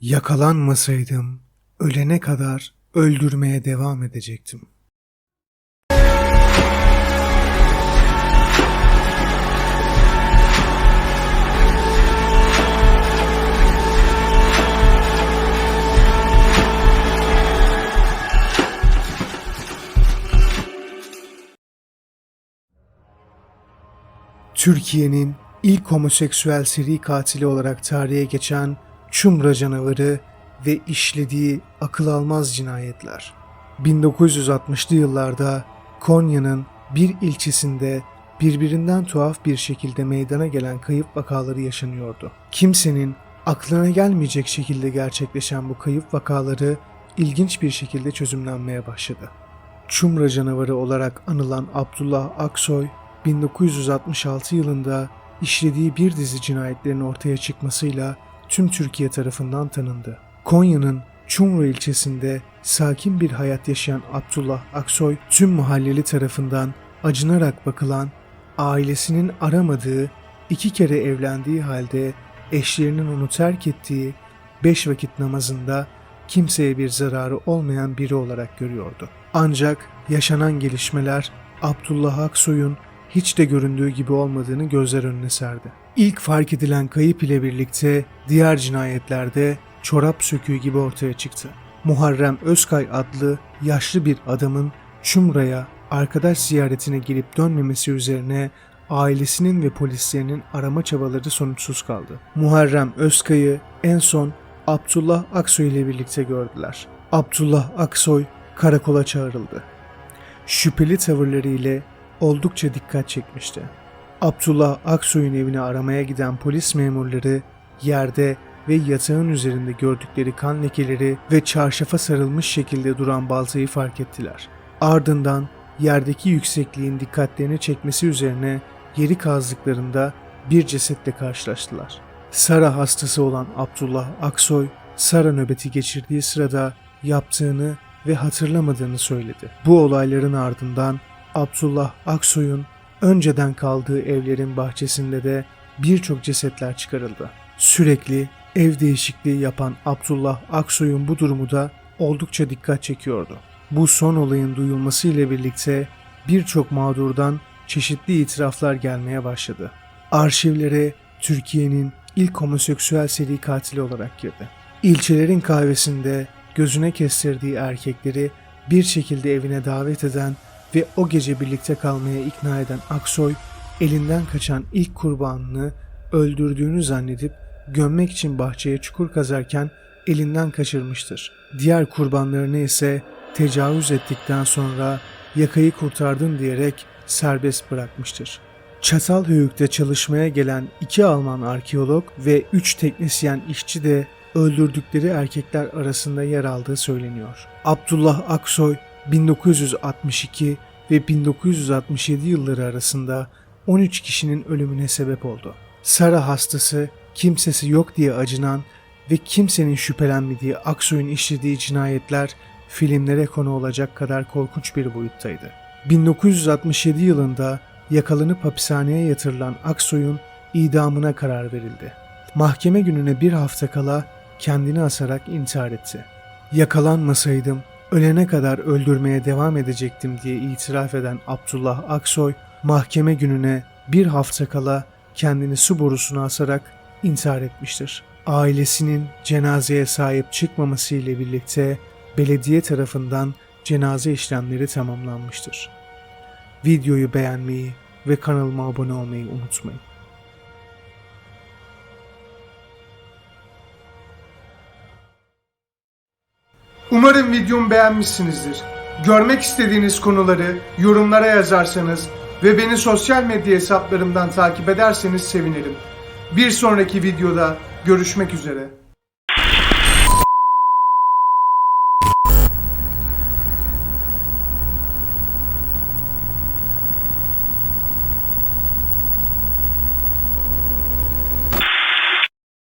Yakalanmasaydım ölene kadar öldürmeye devam edecektim. Türkiye'nin ilk homoseksüel seri katili olarak tarihe geçen Çumra canavarı ve işlediği akıl almaz cinayetler. 1960'lı yıllarda Konya'nın bir ilçesinde birbirinden tuhaf bir şekilde meydana gelen kayıp vakaları yaşanıyordu. Kimsenin aklına gelmeyecek şekilde gerçekleşen bu kayıp vakaları ilginç bir şekilde çözümlenmeye başladı. Çumra canavarı olarak anılan Abdullah Aksoy, 1966 yılında işlediği bir dizi cinayetlerin ortaya çıkmasıyla tüm Türkiye tarafından tanındı. Konya'nın Çumru ilçesinde sakin bir hayat yaşayan Abdullah Aksoy tüm mahalleli tarafından acınarak bakılan, ailesinin aramadığı, iki kere evlendiği halde eşlerinin onu terk ettiği beş vakit namazında kimseye bir zararı olmayan biri olarak görüyordu. Ancak yaşanan gelişmeler Abdullah Aksoy'un hiç de göründüğü gibi olmadığını gözler önüne serdi. İlk fark edilen kayıp ile birlikte diğer cinayetlerde çorap söküğü gibi ortaya çıktı. Muharrem Özkay adlı yaşlı bir adamın Çumra'ya arkadaş ziyaretine gelip dönmemesi üzerine ailesinin ve polislerinin arama çabaları sonuçsuz kaldı. Muharrem Özkay'ı en son Abdullah Aksoy ile birlikte gördüler. Abdullah Aksoy karakola çağrıldı. Şüpheli tavırlarıyla oldukça dikkat çekmişti. Abdullah Aksoy'un evini aramaya giden polis memurları yerde ve yatağın üzerinde gördükleri kan lekeleri ve çarşafa sarılmış şekilde duran baltayı fark ettiler. Ardından yerdeki yüksekliğin dikkatlerini çekmesi üzerine yeri kazdıklarında bir cesetle karşılaştılar. Sara hastası olan Abdullah Aksoy, Sara nöbeti geçirdiği sırada yaptığını ve hatırlamadığını söyledi. Bu olayların ardından Abdullah Aksoy'un önceden kaldığı evlerin bahçesinde de birçok cesetler çıkarıldı. Sürekli ev değişikliği yapan Abdullah Aksoy'un bu durumu da oldukça dikkat çekiyordu. Bu son olayın duyulması ile birlikte birçok mağdurdan çeşitli itiraflar gelmeye başladı. Arşivlere Türkiye'nin ilk homoseksüel seri katili olarak girdi. İlçelerin kahvesinde gözüne kestirdiği erkekleri bir şekilde evine davet eden ve o gece birlikte kalmaya ikna eden Aksoy, elinden kaçan ilk kurbanını öldürdüğünü zannedip gömmek için bahçeye çukur kazarken elinden kaçırmıştır. Diğer kurbanlarını ise tecavüz ettikten sonra yakayı kurtardın diyerek serbest bırakmıştır. Çatalhöyük'te çalışmaya gelen iki Alman arkeolog ve üç teknisyen işçi de öldürdükleri erkekler arasında yer aldığı söyleniyor. Abdullah Aksoy 1962 ve 1967 yılları arasında 13 kişinin ölümüne sebep oldu. Sara hastası, kimsesi yok diye acınan ve kimsenin şüphelenmediği Aksoy'un işlediği cinayetler filmlere konu olacak kadar korkunç bir boyuttaydı. 1967 yılında yakalanıp hapishaneye yatırılan Aksoy'un idamına karar verildi. Mahkeme gününe bir hafta kala kendini asarak intihar etti. Yakalanmasaydım ölene kadar öldürmeye devam edecektim diye itiraf eden Abdullah Aksoy mahkeme gününe bir hafta kala kendini su borusuna asarak intihar etmiştir. Ailesinin cenazeye sahip çıkmaması ile birlikte belediye tarafından cenaze işlemleri tamamlanmıştır. Videoyu beğenmeyi ve kanalıma abone olmayı unutmayın. Umarım videomu beğenmişsinizdir. Görmek istediğiniz konuları yorumlara yazarsanız ve beni sosyal medya hesaplarımdan takip ederseniz sevinirim. Bir sonraki videoda görüşmek üzere.